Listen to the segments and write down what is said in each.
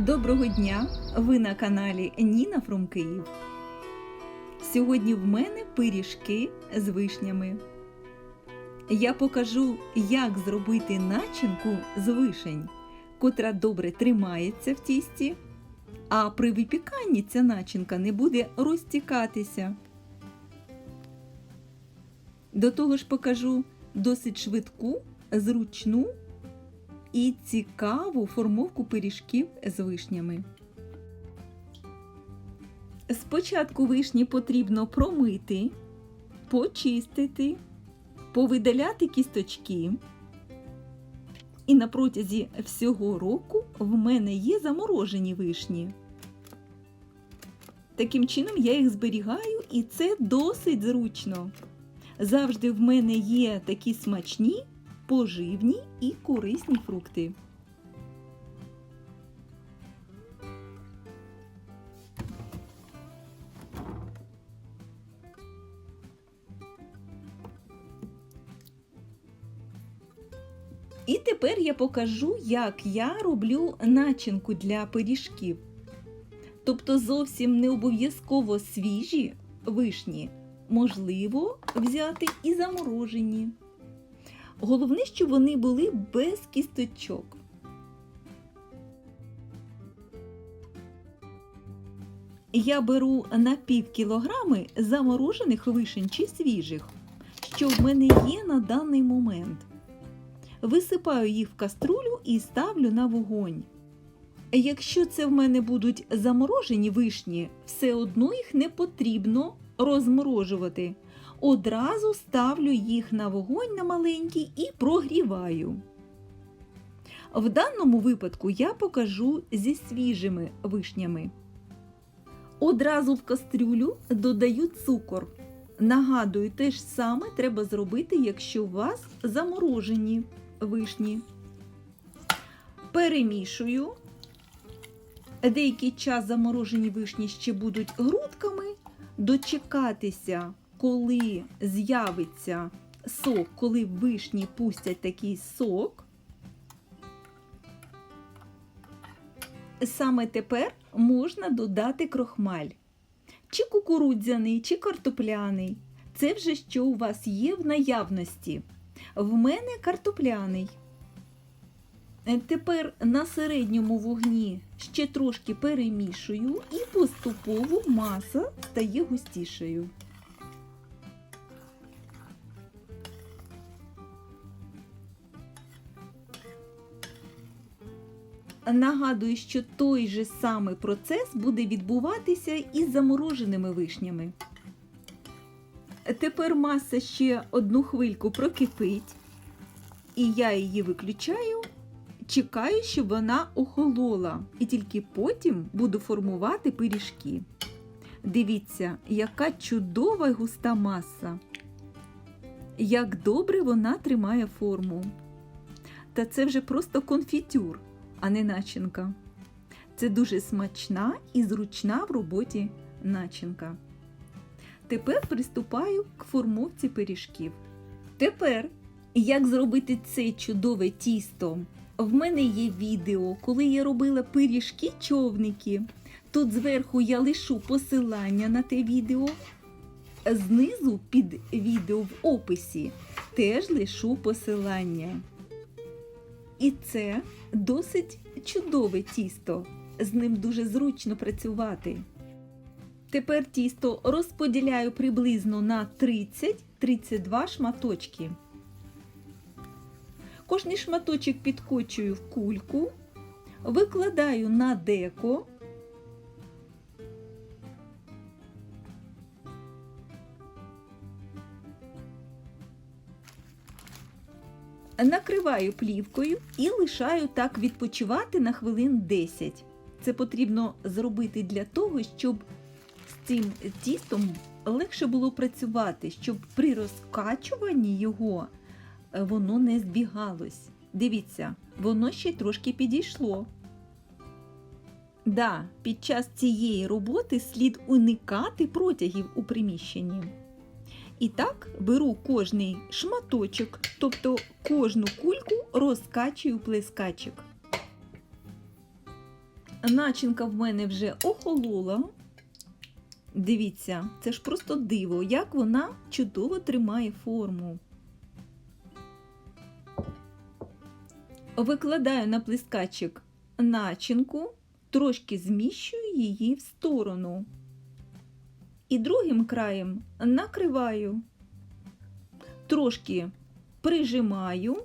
Доброго дня! Ви на каналі Ніна Фром Київ. Сьогодні в мене пиріжки з вишнями. Я покажу, як зробити начинку з вишень, котра добре тримається в тісті, а при випіканні ця начинка не буде розтікатися. До того ж покажу досить швидку, зручну і цікаву формовку пиріжків з вишнями. Спочатку вишні потрібно промити, почистити, повидаляти кісточки. І на протязі всього року в мене є заморожені вишні. Таким чином я їх зберігаю, і це досить зручно. Завжди в мене є такі смачні поживні і корисні фрукти. І тепер я покажу, як я роблю начинку для пиріжків. Тобто зовсім не обов'язково свіжі вишні, можливо взяти і заморожені. Головне, щоб вони були без кісточок. Я беру на пів кілограми заморожених вишень чи свіжих, що в мене є на даний момент. Висипаю їх в каструлю і ставлю на вогонь. Якщо це в мене будуть заморожені вишні, все одно їх не потрібно розморожувати. Одразу ставлю їх на вогонь на маленький і прогріваю. В даному випадку я покажу зі свіжими вишнями. Одразу в кастрюлю додаю цукор. Нагадую, те ж саме треба зробити, якщо у вас заморожені вишні. Перемішую. Деякий час заморожені вишні ще будуть грудками. Дочекатися коли з'явиться сок, коли вишні пустять такий сок, саме тепер можна додати крохмаль. Чи кукурудзяний, чи картопляний. Це вже що у вас є в наявності. В мене картопляний. Тепер на середньому вогні ще трошки перемішую і поступово маса стає густішою. Нагадую, що той же самий процес буде відбуватися із замороженими вишнями. Тепер маса ще одну хвильку прокипить, і я її виключаю, чекаю, щоб вона охолола, і тільки потім буду формувати пиріжки. Дивіться, яка чудова й густа маса, як добре вона тримає форму. Та це вже просто конфітюр а не начинка. Це дуже смачна і зручна в роботі начинка. Тепер приступаю к формовці пиріжків. Тепер, як зробити це чудове тісто, в мене є відео, коли я робила пиріжки-човники. Тут зверху я лишу посилання на те відео. Знизу під відео в описі теж лишу посилання. І це досить чудове тісто. З ним дуже зручно працювати. Тепер тісто розподіляю приблизно на 30-32 шматочки. Кожний шматочок підкочую в кульку, викладаю на деко. Накриваю плівкою і лишаю так відпочивати на хвилин 10. Це потрібно зробити для того, щоб з цим тістом легше було працювати, щоб при розкачуванні його е, воно не збігалось. Дивіться, воно ще трошки підійшло. Да, під час цієї роботи слід уникати протягів у приміщенні. І так беру кожний шматочок, тобто кожну кульку розкачую плескачик. Начинка в мене вже охолола. Дивіться, це ж просто диво, як вона чудово тримає форму. Викладаю на плескачик начинку, трошки зміщую її в сторону. І другим краєм накриваю, трошки прижимаю.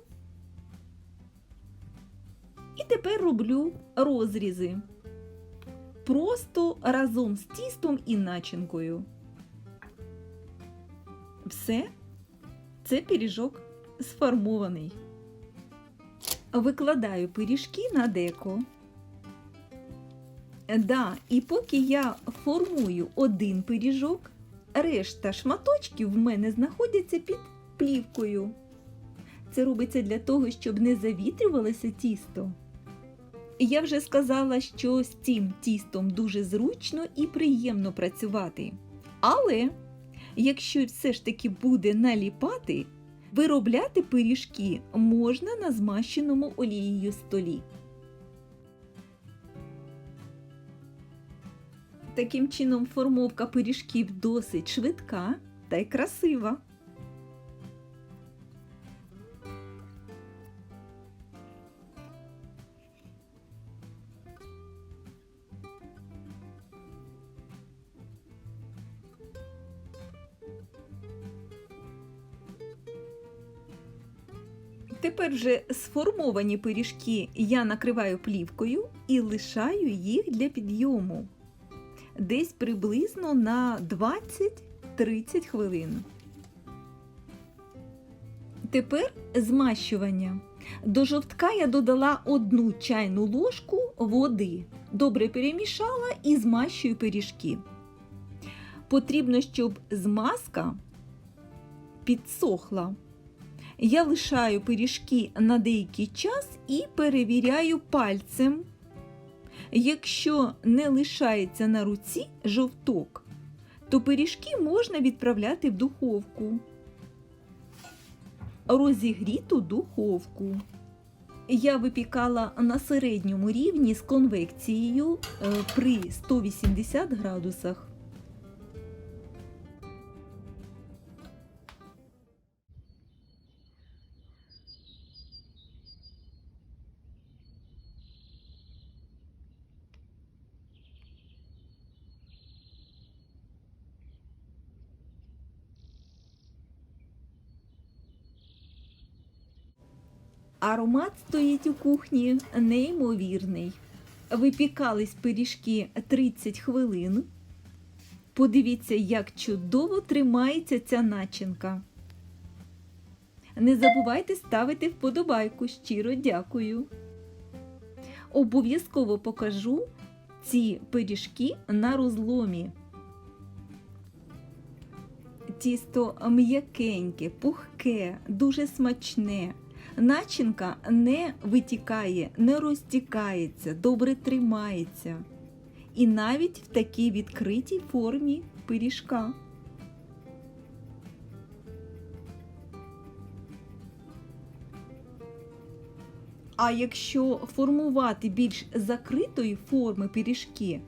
І тепер роблю розрізи. Просто разом з тістом і начинкою. Все, це пиріжок сформований. Викладаю пиріжки на деко. Да, і поки я формую один пиріжок, решта шматочків в мене знаходяться під плівкою. Це робиться для того, щоб не завітрювалося тісто. Я вже сказала, що з цим тістом дуже зручно і приємно працювати. Але якщо все ж таки буде наліпати, виробляти пиріжки можна на змащеному олією столі. Таким чином формовка пиріжків досить швидка та й красива. Тепер вже сформовані пиріжки я накриваю плівкою і лишаю їх для підйому десь приблизно на 20-30 хвилин. Тепер змащування. До жовтка я додала одну чайну ложку води. Добре перемішала і змащую пиріжки. Потрібно, щоб змазка підсохла. Я лишаю пиріжки на деякий час і перевіряю пальцем. Якщо не лишається на руці жовток, то пиріжки можна відправляти в духовку. Розігріту духовку. Я випікала на середньому рівні з конвекцією е, при 180 градусах. Аромат стоїть у кухні неймовірний. Випікались пиріжки 30 хвилин. Подивіться, як чудово тримається ця начинка. Не забувайте ставити вподобайку. Щиро дякую. Обов'язково покажу ці пиріжки на розломі. Тісто м'якеньке, пухке, дуже смачне. Начинка не витікає, не розтікається, добре тримається. І навіть в такій відкритій формі пиріжка. А якщо формувати більш закритої форми пиріжки,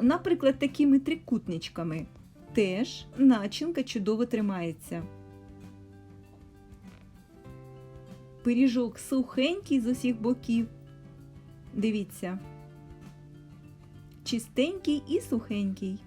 наприклад, такими трикутничками, теж начинка чудово тримається. Пиріжок сухенький з усіх боків. Дивіться, чистенький і сухенький.